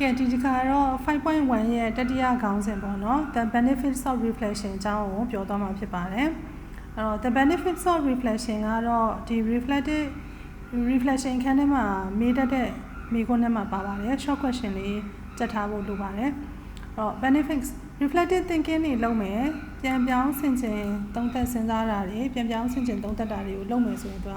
ကဲဒီတစ်ခါတော့5.1ရဲ့တတိယခေါင်းစဉ်ပေါ့နော် the benefits of reflection အကြောင်းကိုပြောသွားမှာဖြစ်ပါတယ်အဲ့တော့ the benefits of reflection ကတော့ဒီ reflective reflection ခန်းထဲမှာမေးတတ်တဲ့မေးခွန်းထဲမှာပါပါတယ် short question လေးကြက်ထားဖို့လိုပါတယ်အဲ့တော့ benefits reflective thinking တွေလုပ်မယ်ပြန်ပြောင်းဆင်ခြင်သုံးသပ်စဉ်းစားတာတွေပြန်ပြောင်းဆင်ခြင်သုံးသပ်တာတွေကိုလုပ်မယ်ဆိုရင်သူက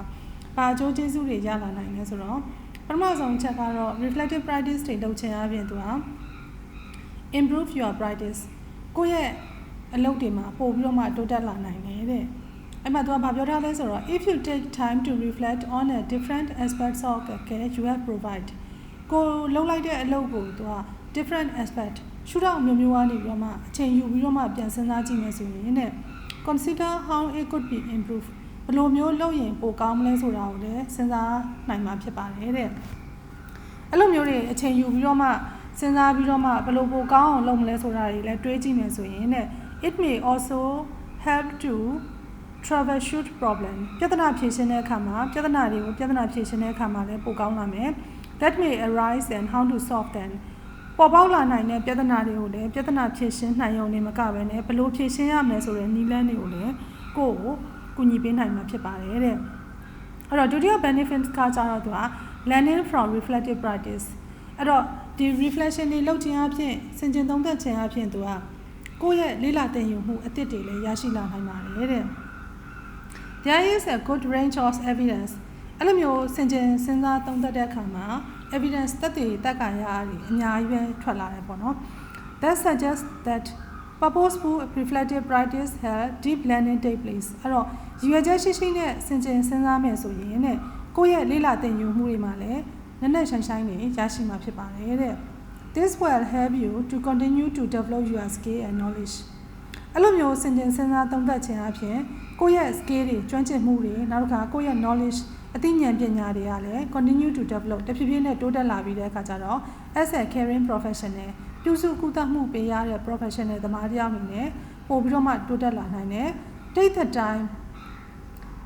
ဘာအကျိုးကျေးဇူးတွေရလာနိုင်လဲဆိုတော့ ပထမဆုံးချက်ကတော့ reflective practice တွေလုပ်ခြင်းအပြင်သူက improve your practice ကိုယ့်ရဲ့အလုပ်တွေမှာပို့ပြီးတော့မှတိုးတက်လာနိုင်တယ်တဲ့အဲ့မှာသူကဘာပြောထားလဲဆိုတော့ if you take time to reflect on a different aspects of the care you have provide ကိုလုပ်လိုက်တဲ့အလုပ်ကိုသူက different aspect ရှုထောင့်မျိုးမျိုးကနေပြီးတော့မှအချိန်ယူပြီးတော့မှပြန်စဉ်းစားကြည့်မယ်ဆိုရင်တဲ့ consider how it could be improved ဘယ်လိုမျိုးလုပ်ရင်ပိုကောင်းမလဲဆိုတာကိုလည်းစဉ်းစားနိုင်မှာဖြစ်ပါတယ်တဲ့အဲ့လိုမျိုးတွေအချိန်ယူပြီးတော့မှစဉ်းစားပြီးတော့မှဘယ်လိုပိုကောင်းအောင်လုပ်မလဲဆိုတာတွေလည်းတွေးကြည့်မယ်ဆိုရင်တဲ့ it may also help to troubleshoot problem ပြဿနာဖြေရှင်းတဲ့အခါမှာပြဿနာတွေကိုပြဿနာဖြေရှင်းတဲ့အခါမှာလည်းပိုကောင်းလာမယ် that may arise and how to solve them ပေါ်ပေါက်လာနိုင်တဲ့ပြဿနာတွေကိုလည်းပြဿနာဖြေရှင်းနိုင်ုံနဲ့မကဘဲနဲ့ဘယ်လိုဖြေရှင်းရမလဲဆိုတဲ့နည်းလမ်းတွေကိုလည်းကိုယ့်ကို ကူညီပေးနိုင်မှာဖြစ်ပါတယ်တဲ့အဲ့တော့ဒုတိယ benefits ကကြတော့သူက learning from reflective practice အဲ့တော့ဒီ reflection တွေလုပ်ခြင်းအပြင်စင်ကြင်သုံးသပ်ခြင်းအပြင်သူကကိုယ့်ရဲ့လေ့လာသင်ယူမှုအသစ်တွေလည်းရရှိလာနိုင်ပါတယ်တဲ့ There is a good range of evidence အဲ့လိုမျိုးစင်ကြင်စဉ်းစားသုံးသပ်တဲ့အခါမှာ evidence သက်သေတက္ကရာတွေအများကြီးပဲထွက်လာတယ်ပေါ့နော် that suggests that purposeful reflective practice have deep learning take place အဲ့တော့ရည်ရွယ်ချက်ရှိရှိနဲ့စင်ကြင်စဉ်းစားမယ်ဆိုရင်တဲ့ကိုယ့်ရဲ့လေ့လာသင်ယူမှုတွေမှာလည်းနက်နက်ရှိုင်းရှိုင်းနေရရှိမှာဖြစ်ပါတယ်တဲ့ this will help you to continue to develop your skill and knowledge အဲ့လိုမျိုးစင်ကြင်စဉ်းစားသုံးသပ်ခြင်းအပြင်ကိုယ့်ရဲ့ skill တွေကျွမ်းကျင်မှုတွေနောက်တစ်ခါကိုယ့်ရဲ့ knowledge အသိဉာဏ်ပညာတွေကလည်း continue to develop တဖြည်းဖြည်းနဲ့တိုးတက်လာပြီးတဲ့အခါကျတော့ as a caring professional ပြုစုကုသမှုပေးရတဲ့ professional သမားတယောက်အနေနဲ့ပို့ပြီးတော့မှတိုးတက်လာနိုင်တယ် take the time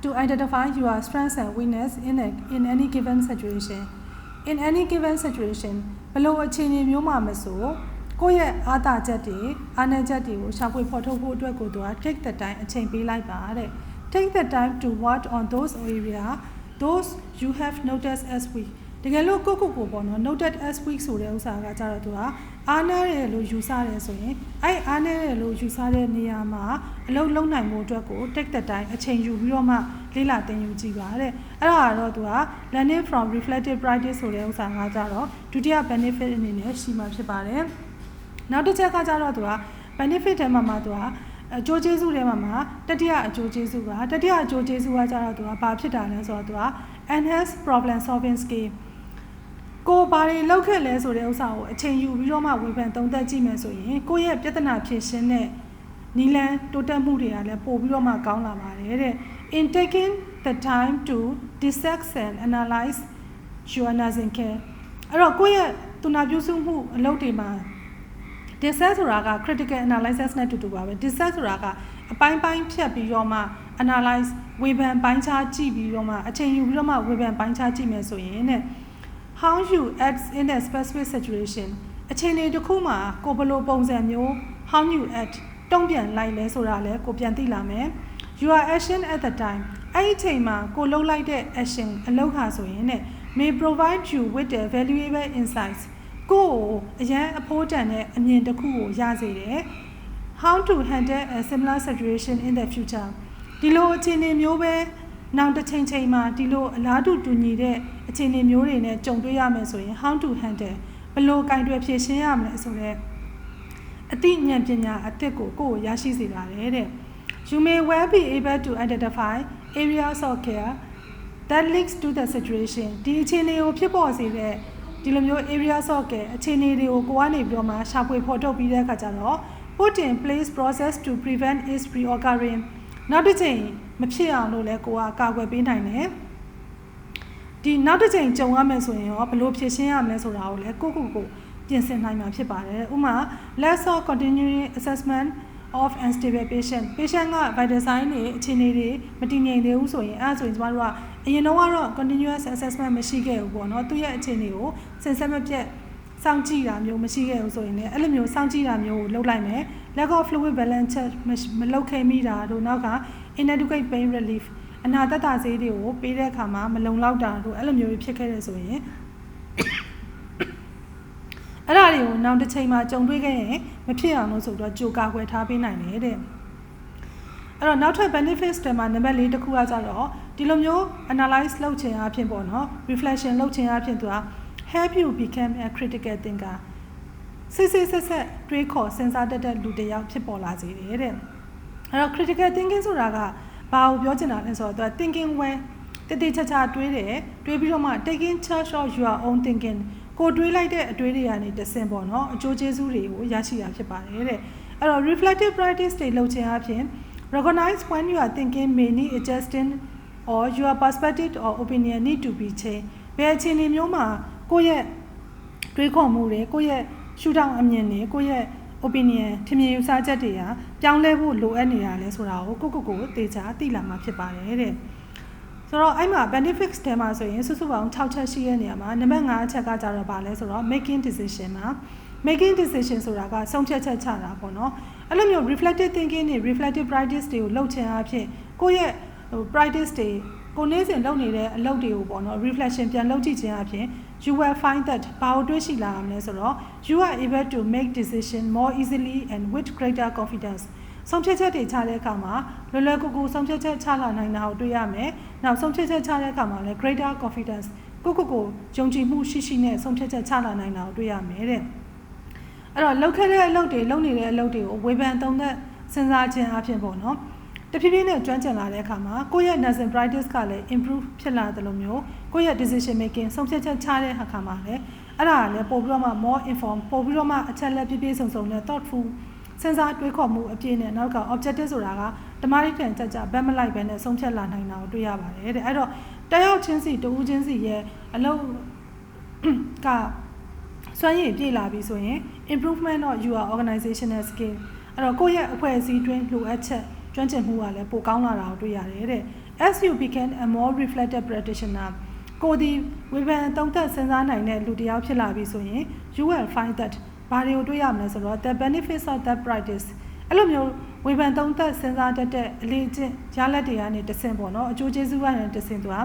to identify your strengths and weakness in a, in any given situation in any given situation ဘယ်လိုအခြေအနေမျိုးမှာမဆိုကိုယ့်ရဲ့အားသာချက်တွေအားနည်းချက်တွေကိုရှာဖွေဖော်ထုတ်ဖို့အတွက်ကိုသူက take the time အချိန်ပေးလိုက်ပါတဲ့ take the time to work on those area those you have noticed as weak တကယ်လို့ကိုကိုကိုပေါ့နော် noted as weak ဆိုတဲ့ဥစ္စာကကြတော့သူကအားနည်းတယ်လို့ယူဆတယ်ဆိုရင်အဲ့အားနည်းတယ်လို့ယူဆတဲ့နေရာမှာအလုပ်လုပ်နိုင်မှုအတွက်ကို take the time အချိန်ယူပြီးတော့မှလေ့လာသင်ယူကြည့်ပါတဲ့အဲ့ဒါကတော့သူက learning from reflective practice ဆိုတဲ့ဥစ္စာကကြတော့ဒုတိယ benefit အနေနဲ့ရှိမှာဖြစ်ပါတယ်နောက်တစ်ချက်ကကြတော့သူက benefit ထဲမှာမှသူက အကျိုးကျေးဇူးတွေမှာမှာတတိယအကျိုးကျေးဇူးကတတိယအကျိုးကျေးဇူးကကြတော့သူကဘာဖြစ်တာလဲဆိုတော့သူက enhance problem solving skill ကိုဘာတွေလောက်ခဲ့လဲဆိုတဲ့ဥစ္စာကိုအချိန်ယူပြီးတော့မှဝေဖန်သုံးသပ်ကြည့်မယ်ဆိုရင်ကိုယ့်ရဲ့ပြဿနာဖြေရှင်းတဲ့နီလန်တိုးတက်မှုတွေကလည်းပို့ပြီးတော့မှကောင်းလာပါတယ်တဲ့ in taking the time to dissect and analyze your nursing care အဲ့တော့ကိုယ့်ရဲ့သူနာပြုစုမှုအလုပ်တွေမှာ dissect ဆိုတာက critical analysis နဲ့တူတူပါပဲ dissect ဆိုတာကအပိုင်းပိုင်းဖြတ်ပြီးတော့မှ analyze ဝေဖန်ပိုင်းခြားကြည့်ပြီးတော့မှအချိန်ယူပြီးတော့မှဝေဖန်ပိုင်းခြားကြည့်မယ်ဆိုရင်တဲ့ how you act in a specific situation အခြေအနေတစ်ခုမှာကိုဘလို့ပုံစံမျိုး how you act တုံ့ပြန်လိုက်လဲဆိုတာလဲကိုပြန်သိလာမယ် your action at the time အဲ့ဒီအချိန်မှာကိုလှုပ်လိုက်တဲ့ action အလုပ်ခါဆိုရင်တဲ့ may provide you with the valuable insights ကိုအရန်အဖိုးတန်တဲ့အမြင်တစ်ခုကိုရစေတယ် how to handle a similar situation in the future ဒီလိုအခြေအနေမျိုးပဲနောက်တစ်ချိန်ချိန်မှာဒီလိုအလားတူတူညီတဲ့အခြေအနေမျိုးတွေနဲ့ကြုံတွေ့ရမယ်ဆိုရင် how to handle ဘယ်လိုကင်တွယ်ဖြေရှင်းရမလဲဆိုတော့အသိဉာဏ်ပညာအသစ်ကိုကိုယ်ကိုရရှိစေပါတယ်တဲ့ You may well be able to identify areas of care that links to the situation ဒီအခြေအနေကိုဖြစ်ပေါ်စေတဲ့ ဒီလိုမျိုး areas of care အခြေအနေတွေကိုကိုကနေပြီးတော့မှရှာဖွေဖော်ထုတ်ပြီးတဲ့အခါကျတော့ put in place process to prevent its reoccurring နောက်တစ်ချိန်မဖြစ်အောင်လို့လည်းကိုကကာကွယ်ပေးနိုင်တယ်ဒီနောက်တစ်ချိန်ကြုံရမယ်ဆိုရင်ရောဘယ်လိုဖြေရှင်းရမလဲဆိုတာကိုလည်းကိုကိုကိုပြင်ဆင်နိုင်မှာဖြစ်ပါတယ်ဥပမာ less of continuing assessment of unstable patient patient က vital sign တွေအခြေအနေတွေမတည်ငြိမ်သေးဘူးဆိုရင်အဲဆိုရင်ကျမတို့ကအရင်တော့ကတော့ continuous assessment မရှိခဲ့ဘူးပေါ့နော်သူရဲ့အခြေအနေကိုစင်ဆက်မပြတ်စောင့်ကြည့်တာမျိုးမရှိခဲ့ဘူးဆိုရင်လည်းအဲ့လိုမျိုးစောင့်ကြည့်တာမျိုးကိုလုပ်လိုက်မယ် lack of fluid balance check မလုပ်ခဲ့မိတာတို့နောက်က inadequate pain relief အနာသက်သာဆေးတွေကိုပေးတဲ့အခါမှာမလုံလောက်တာတို့အဲ့လိုမျိုးဖြစ်ခဲ့တယ်ဆိုရင်အဲ့ဒါတွေကိုနောက်တစ်ချိန်မှာကြုံတွေ့ခဲ့ရင် မဖြစ်အောင်လို့ဆိုတော့ကြိုကာကွယ်ထားပေးနိုင်တယ်တဲ့အဲ့တော့နောက်ထပ် benefits တွေမှာနံပါတ်၄တစ်ခုကကြတော့ဒီလိုမျိုး analyze လုပ်ခြင်းအဖြစ်ပေါ့နော် reflection လုပ်ခြင်းအဖြစ်သူက help you become a critical thinker စစ်စစ်ဆက်ဆက်တွေးခေါ်စဉ်းစားတတ်တဲ့လူတစ်ယောက်ဖြစ်ပေါ်လာစေတယ်တဲ့အဲ့တော့ critical thinking ဆိုတာကဘာကိုပြောချင်တာလဲဆိုတော့သူက thinking well တတိချာချာတွေးတယ်တွေးပြီးတော့မှ taking charge of your own thinking ကိုတွေးလိုက်တဲ့အတွေးတွေကနေတဆင့်ပေါ့နော်အကျိုးကျေးဇူးတွေကိုရရှိတာဖြစ်ပါတယ်တဲ့အဲ့တော့ reflective practice တွေလုပ်ခြင်းအပြင် recognize when you are thinking may need adjusting or your perspective or opinion need to be changed ဘယ်အခြေအနေမျိုးမှာကိုယ့်ရဲ့တွေးခေါ်မှုတွေကိုယ့်ရဲ့ရှုထောင့်အမြင်တွေကိုယ့်ရဲ့ opinion ထင်မြင်ယူဆချက်တွေကပြောင်းလဲဖို့လိုအပ်နေတာလဲဆိုတာကိုကိုကိုကိုသေချာသိလာမှာဖြစ်ပါတယ်တဲ့ ဆိုတော့အဲ့မှာ benefits တဲမှာဆိုရင်စုစုပေါင်း6ချက်ရှိတဲ့နေရာမှာနံပါတ်5အချက်ကကြတော့ဗာလဲဆိုတော့ making decision မှာ making decision ဆိုတာကဆုံးဖြတ်ချက်ချတာပေါ့နော်အဲ့လိုမျိုး reflective thinking နဲ့ reflective practice တွေကိုလုပ်ချင်အဖြစ်ကိုယ့်ရဲ့ဟို practice တွေကိုနေ့စဉ်လုပ်နေတဲ့အလုပ်တွေကိုပေါ့နော် reflection ပြန်လုပ်ကြည့်ခြင်းအပြင် you will find that ဘာလို့တွေးရှိလာရမလဲဆိုတော့ you are able to make decision more easily and with greater confidence ဆုံးဖြတ်ချက်တွေချတဲ့အခါမှာလွယ်လွယ်ကူကူဆုံးဖြတ်ချက်ချလာနိုင်တာကိုတွေ့ရမယ်။နောက်ဆုံးဖြတ်ချက်ချတဲ့အခါမှာလည်း greater confidence ကိုကိုကိုယုံကြည်မှုရှိရှိနဲ့ဆုံးဖြတ်ချက်ချလာနိုင်တာကိုတွေ့ရမယ်တဲ့။အဲ့တော့လောက်ခဲ့တဲ့အလုပ်တွေလုပ်နေတဲ့အလုပ်တွေကိုဝေဖန်သုံးသက်စဉ်းစားခြင်းအဖြစ်ပေါ့နော်။တဖြည်းဖြည်းနဲ့ကျွမ်းကျင်လာတဲ့အခါမှာကိုယ့်ရဲ့ nursing practice ကလည်း improve ဖြစ်လာတယ်လို့မျိုးကိုယ့်ရဲ့ decision making ဆုံးဖြတ်ချက်ချတဲ့အခါမှာလည်းအဲ့ဒါကလည်းပို့ပြီးတော့မှ more inform ပို့ပြီးတော့မှအချက်လက်ပြည့်ပြည့်စုံစုံနဲ့ thoughtful စဉ်းစားတွေးခေါ်မှုအပြည့်နဲ့နောက်က objective ဆိုတာကဓမ္မရိတန်ကြကြဘက်မလိုက်ပဲနဲ့ဆုံးဖြတ်လာနိုင်တာကိုတွေ့ရပါတယ်တဲ့အဲ့တော့တယောက်ချင်းစီတဦးချင်းစီရဲ့အလုပ်ကစွမ်းရည်ပြည့်လာပြီဆိုရင် improvement of your organizational skill အဲ့တော့ကိုယ့်ရဲ့အဖွဲ့အစည်းတွင်းလိုအပ်ချက်ကျွမ်းကျင်မှုကလည်းပိုကောင်းလာတာကိုတွေ့ရတယ်တဲ့ as you become a more reflective practitioner ကိုဒီဝေဖန်သုံးသပ်စဉ်းစားနိုင်တဲ့လူတစ်ယောက်ဖြစ်လာပြီဆိုရင် you will find that ဘာတွေကိုတွေ့ရမလဲဆိုတော့ the benefits of that practice အဲ့လိုမျိုးဝေဖန်သုံးသပ်စဉ်းစားတတ်တဲ့အလေးကျင့်ရလဒ်တွေကနေတဆင့်ပေါ့နော်အကျိုးကျေးဇူးကနေတဆင့်သူက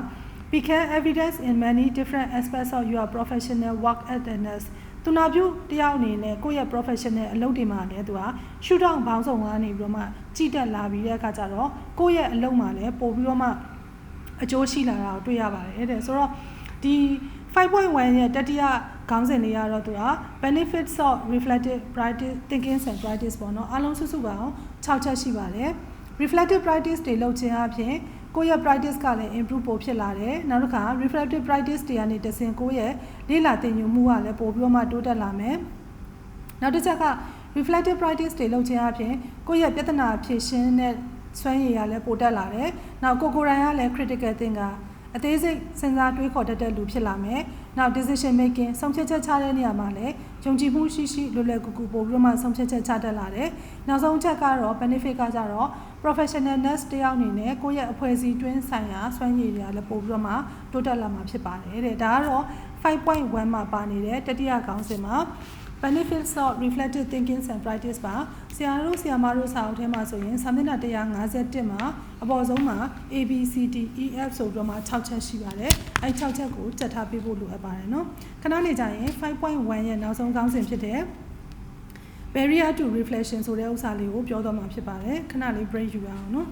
become evidence in many different aspects of your professional work at the nurse သူနာပြုတယောက်အနေနဲ့ကိုယ့်ရဲ့ professional အလုပ်တွေမှာလည်းသူကရှုထောင့်ဘောင်းဆောင်ကနေပြီးတော့မှကြည်တက်လာပြီးတဲ့အခါကျတော့ကိုယ့်ရဲ့အလုပ်မှာလည်းပို့ပြီးတော့မှအကျိုးရှိလာတာကိုတွေ့ရပါတယ်တဲ့ဆိုတော့ဒီ 5.1ရဲ့တတိယခေါင်းစဉ်လေးကတော့သူက benefits of reflective practice thinking and practice ပေါ့နော်အားလုံးစုစုပေါင်း6ချက်ရှိပါတယ် reflective practice တွေလုပ်ခြင်းအပြင်ကိုယ့်ရဲ့ practice ကလည်း improve ပိုဖြစ်လာတယ်နောက်တစ်ခါ reflective practice တွေကနေတဆင်ကိုယ့်ရဲ့လေ့လာသင်ယူမှုကလည်းပိုပြီးတော့မှတိုးတက်လာမယ်နောက်တစ်ချက်က reflective practice တွေလုပ်ခြင်းအပြင်ကိုယ့်ရဲ့ပြဿနာဖြေရှင်းတဲ့စွမ်းရည်ကလည်းပိုတက်လာတယ်နောက်ကိုကိုယ်တိုင်ကလည်း critical thinker အသေးစိတ်စဉ်းစားတွေးခေါ်တတ်တဲ့လူဖြစ်လာမယ်။နောက် decision making ဆုံးဖြတ်ချက်ချတဲ့နေရာမှာလည်းယုံကြည်မှုရှိရှိလွယ်လွယ်ကူကူပို့ပြီးတော့မှဆုံးဖြတ်ချက်ချတတ်လာတယ်။နောက်ဆုံးချက်ကတော့ benefit ကကြတော့ professional nurse တယောက်အနေနဲ့ကိုယ့်ရဲ့အဖွဲ့အစည်းတွင်းဆိုင်ရာစွမ်းရည်တွေကလည်းပို့ပြီးတော့မှတိုးတက်လာမှာဖြစ်ပါတယ်တဲ့။ဒါကတော့5.1မှာပါနေတဲ့တတိယခေါင်းစဉ်မှာ benefits of reflective thinking and practice ပါဆရာတို့ဆရာမတို့စာအုပ်ထဲမှာဆိုရင်စာမျက်နှာ151မှာအပေါ်ဆုံးမှာ A B C D E F ဆိုပြီးတော့မှ6ချက်ရှိပါတယ်အဲ6ချက်ကိုကြက်ထားပေးဖို့လိုအပ်ပါတယ်နော်ခဏနေကြရင်5.1ရဲ့နောက်ဆုံးခေါင်းစဉ်ဖြစ်တဲ့ barrier to reflection ဆိုတဲ့ဥစ္စာလေးကိုပြောတော့မှာဖြစ်ပါတယ်ခဏလေး break ယူရအောင်နော်